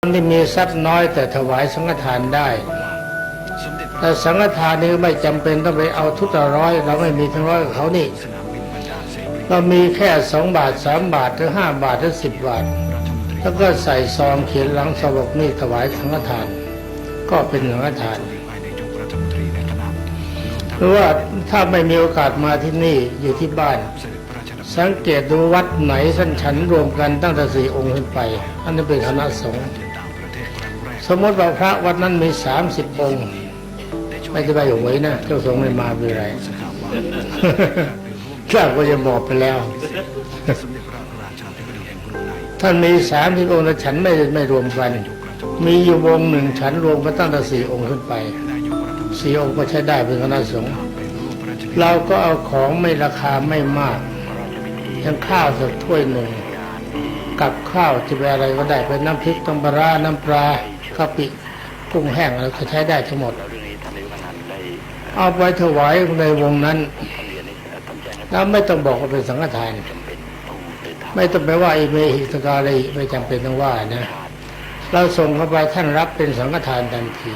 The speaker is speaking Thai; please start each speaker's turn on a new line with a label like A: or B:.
A: คนที่มีทรัพย์น้อยแต่ถวายสังฆทานได้ แต่สังฆทานนี้ไม่จำเป็นต้องไปเอาทุกละร้อย เราไม่มีทั้งร้อยกับเขานี่ เรามีแค่สองบาทสามบาทหรือห้าบาทหรือสิบบาท แล้วก็ใส่ซองเขียนหลังสวกนี่ถวายสังฆทาน ก็เป็นสังฆทานหรือว่าถ้าไม่มีโอกาสมาที่นี่อยู่ที่บ้านสังเกตดูวัดไหนท่านฉันรวมกันตั้งแต่สี่องค์ขึ้นไป อันนี้เป็นคณะสงฆ์ สมมติว่าพระวัดนั้นมีสามสิบองค์ไม่ได้ไปหวยนะเจ้าสงฆ์ไม่มาเป็นไรข้าก็จะบอกไปแล้ว ท่านมีสามสิบองค์แต่ฉันไม่ไม่รวมกัน มีอยู่วงหนึ่งฉันรวมกันตั้งแต่สี่องค์ขึ้นไปสี่องค์ก็ใช้ได้เป็นคณะสงฆ์เราก็เอาของไม่ราคาไม่มากย่างข้าวสักถ้วยหนึ่ง กับข้าวจะเป็นอะไรก็ได้เป็นน้ำพริกต้มปลาน้ำปลากะปิกุ้งแห้งอะไรก็ใช้ได้ทั้งหมด เอาไปถวายในวงนั้นแล้วไม่ต้องบอกว่าเป็นสังฆทาน ไม่ต้องไปว่าอิเมหิสกาเลยไม่จำเป็นต้องว่านะ เราส่งเข้าไปท่านรับเป็นสังฆทานทันที